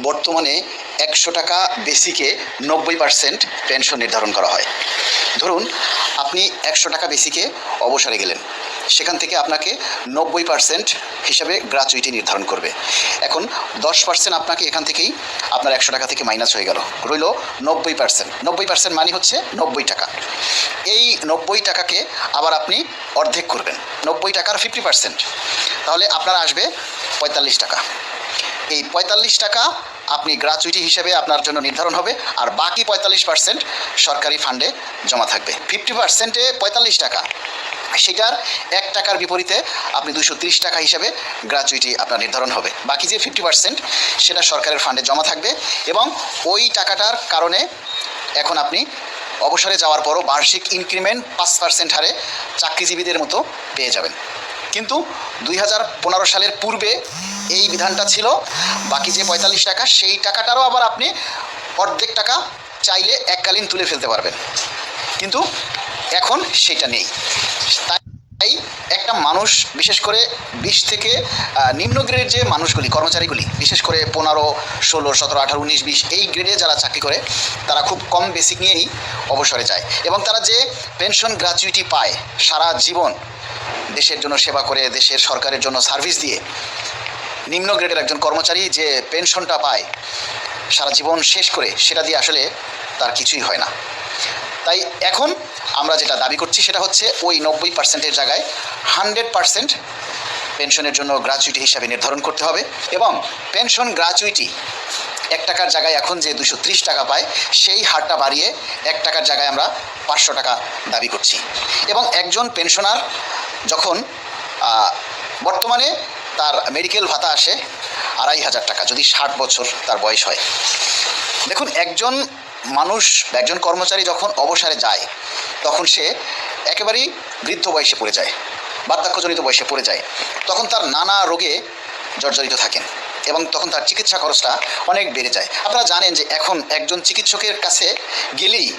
বর্তমানে একশো টাকা বেসিকে নব্বই পার্সেন্ট পেনশন নির্ধারণ করা হয়। ধরুন আপনি একশো টাকা বেসিকে অবসরে গেলেন। সেখান থেকে আপনাকে নব্বই পার্সেন্ট হিসাবে গ্রাচুইটি নির্ধারণ করবে। এখন দশ পার্সেন্ট আপনাকে এখান থেকেই আপনার একশো টাকা থেকে মাইনাস হয়ে গেল। রইল নব্বই পার্সেন্ট নব্বই পার্সেন্ট মানে হচ্ছে নব্বই টাকা। এই নব্বই টাকাকে আবার আপনি অর্ধেক করবেন। নব্বই টাকার ফিফটি পার্সেন্ট তাহলে আপনার আসবে পঁয়তাল্লিশ টাকা। এই পঁয়তাল্লিশ টাকা আপনি গ্রাচুইটি হিসেবে আপনার জন্য নির্ধারণ হবে আর বাকি পঁয়তাল্লিশ পার্সেন্ট সরকারি ফান্ডে জমা থাকবে। ফিফটি পার্সেন্টে পঁয়তাল্লিশ টাকা। সেটার এক টাকার বিপরীতে আপনি দুশো তিরিশ টাকা হিসাবে গ্রাচুইটি আপনার নির্ধারণ হবে। বাকি যে ফিফটি পার্সেন্ট সেটা সরকারের ফান্ডে জমা থাকবে এবং ওই টাকাটার কারণে এখন আপনি অবসরে যাওয়ার পরও বার্ষিক ইনক্রিমেন্ট পাঁচ পার্সেন্ট হারে চাকরিজীবীদের মতো পেয়ে যাবেন। কিন্তু দুই হাজার পনেরো সালের পূর্বে এই বিধানটা ছিল। বাকি যে পঁয়তাল্লিশ টাকা, সেই টাকাটারও আবার আপনি অর্ধেক টাকা চাইলে এককালীন তুলে ফেলতে পারবেন। কিন্তু এখন সেটা নেই। তাই একটা মানুষ, বিশেষ করে বিশ থেকে নিম্ন গ্রেডের যে মানুষগুলি, কর্মচারীগুলি, বিশেষ করে পনেরো, ষোলো, সতেরো, আঠারো, উনিশ, বিশ, এই গ্রেডে যারা চাকরি করে, তারা খুব কম বেসিক নিয়েই অবসরে যায়। এবং তারা যে পেনশন গ্র্যাচুইটি পায় সারা জীবন দেশের জন্য সেবা করে, দেশের সরকারের জন্য সার্ভিস দিয়ে নিম্ন গ্রেডের একজন কর্মচারী যে পেনশনটা পায়, সারা জীবন শেষ করে, সেটা দিয়ে আসলে তার কিছুই হয় না। তাই এখন আমরা যেটা দাবি করছি সেটা হচ্ছে ওই নব্বই পার্সেন্টের জায়গায় হান্ড্রেড পার্সেন্ট পেনশনের জন্য গ্রাচুইটি হিসাবে নির্ধারণ করতে হবে এবং পেনশন গ্রাচুইটি এক টাকার জায়গায় এখন যে দুশো টাকা পায়, সেই হারটা বাড়িয়ে এক টাকার জায়গায় আমরা পাঁচশো টাকা দাবি করছি। এবং একজন পেনশনার যখন বর্তমানে তার মেডিকেল ভাতা আসে আড়াই হাজার টাকা, যদি ষাট বছর তার বয়স হয়। দেখুন, একজন মানুষ একজন কর্মচারী যখন অবসরে যায়, তখন সে একেবারেই বৃদ্ধ বয়সে পড়ে যায়, বার্ধক্যজনিত বয়সে পড়ে যায়। তখন তার নানা রোগে জর্জরিত থাকেন। এবং তখন তার চিকিৎসা খরচটা অনেক বেড়ে যায়। আপনারা জানেন যে এখন একজন চিকিৎসকের কাছে গেলেই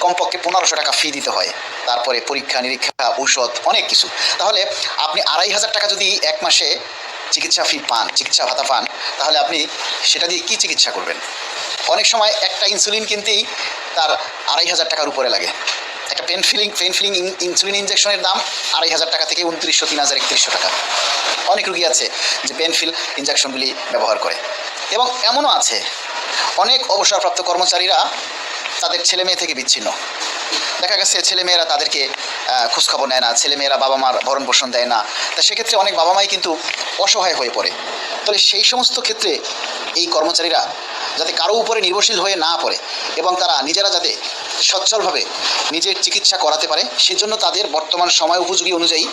কমপক্ষে পনেরোশো টাকা ফি দিতে হয়। তারপরে পরীক্ষা, নিরীক্ষা, ঔষধ, অনেক কিছু। তাহলে আপনি আড়াই হাজার টাকা যদি এক মাসে চিকিৎসা ফি পান, চিকিৎসা ভাতা পান, তাহলে আপনি সেটা দিয়ে কী চিকিৎসা করবেন? অনেক সময় একটা ইনসুলিন কিনতেই তার আড়াই হাজার টাকার উপরে লাগে। একটা pen filling pen filling insulin ইঞ্জেকশনের দাম আড়াই হাজার টাকা থেকে উনত্রিশশো, তিন হাজার একত্রিশশো টাকা। অনেক রুগী আছে যে পেন ফিল ইঞ্জেকশনগুলি ব্যবহার করে। এবং এমনও আছে, অনেক অবসরপ্রাপ্ত কর্মচারীরা তাদের ছেলে মেয়ে থেকে বিচ্ছিন্ন। দেখা গেছে ছেলেমেয়েরা তাদেরকে খোঁজখবর নেয় না ছেলেমেয়েরা বাবা মার ভরণ পোষণ দেয় না। তা সেক্ষেত্রে অনেক বাবা মাই কিন্তু অসহায় হয়ে পড়ে। তাহলে সেই সমস্ত ক্ষেত্রে এই কর্মচারীরা যাতে কারও উপরে নির্ভরশীল হয়ে না পড়ে এবং তারা নিজেরা যাতে সচ্ছলভাবে নিজের চিকিৎসা করাতে পারে, সেজন্য তাদের বর্তমান সময় উপযোগী অনুযায়ী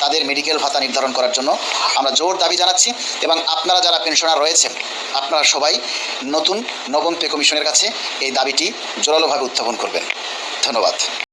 তাদের মেডিকেল ভাতা নির্ধারণ করার জন্য আমরা জোর দাবি জানাচ্ছি এবং আপনারা যারা পেনশনার রয়েছেন, আপনারা সবাই নতুন নবম পে কমিশনের কাছে এই দাবিটি জোরালোভাবে উত্থাপন করবেন। ধন্যবাদ।